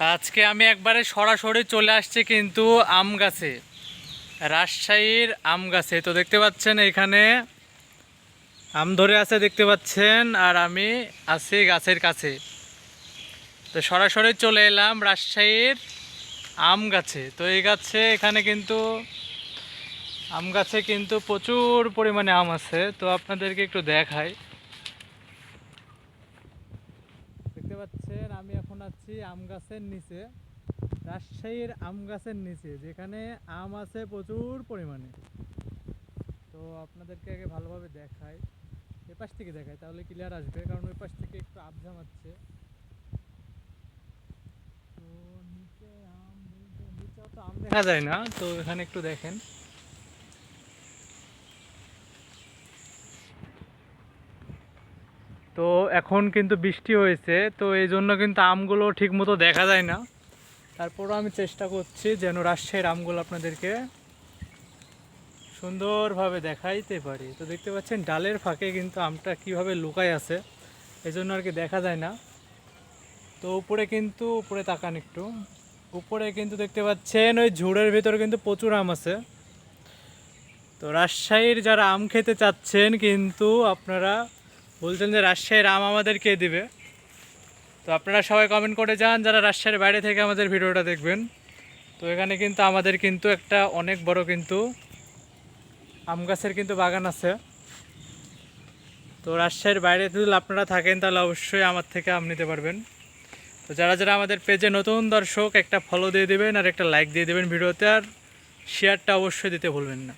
আজকে আমি একবারে সরাসরি চলে আসছি কিন্তু আম গাছে, রাজশাহীর আম গাছে। তো দেখতে পাচ্ছেন এখানে আম ধরে আছে দেখতে পাচ্ছেন, আর আমি আছি গাছের কাছে। তো সরাসরি চলে এলাম রাজশাহীর আম গাছে। তো এই গাছে এখানে কিন্তু, আম গাছে কিন্তু প্রচুর পরিমাণে আম আছে। তো আপনাদেরকে একটু দেখাই দেখতে পাচ্ছেন, আমি এখন আছি আম গাছের নিচে, রাজশাহীর আম গাছের নিচে, যেখানে আম আছে প্রচুর পরিমাণে। তো আপনাদেরকে আগে ভালোভাবে দেখাই এ পাশ থেকে দেখাই, তাহলে ক্লিয়ার আসবে, কারণ ওই পাশ থেকে একটু আপ জামাচ্ছে তো নিচে আম নিচেও তো আম দেখা যায় না, তো এখানে একটু দেখেন। তো এখন কিন্তু বৃষ্টি হয়েছে, তো এই জন্য কিন্তু আমগুলো ঠিক মতো দেখা যায় না। তারপরও আমি চেষ্টা করছি যেন রাজশাহীর আমগুলো আপনাদেরকে সুন্দরভাবে দেখাইতে পারি। তো দেখতে পাচ্ছেন, ডালের ফাঁকে কিন্তু আমটা কীভাবে লুকায় আছে, এই জন্য আর কি দেখা যায় না। তো উপরে কিন্তু, উপরে তাকান একটু। উপরে কিন্তু দেখতে পাচ্ছেন, ওই ঝুড়ের ভিতরে কিন্তু প্রচুর আম আছে। তো রাজশাহীর যারা আম খেতে চাচ্ছেন কিন্তু আপনারা বলছেন যে রাজশাহীর আম আমাদের কে দিবে? তো আপনারা সবাই কমেন্ট করে যান, যারা রাজশাহীর বাইরে থেকে আমাদের ভিডিওটা দেখবেন। তো এখানে কিন্তু আমাদের কিন্তু একটা অনেক বড় কিন্তু আম গাছের কিন্তু বাগান আছে। তো রাজশাহীর বাইরে যদি আপনারা থাকেন, তাহলে অবশ্যই আমার থেকে আম নিতে পারবেন। তো যারা যারা আমাদের পেজে নতুন দর্শক, একটা ফলো দিয়ে দেবেন আর একটা লাইক দিয়ে দেবেন ভিডিওতে, আর শেয়ারটা অবশ্যই দিতে ভুলবেন না।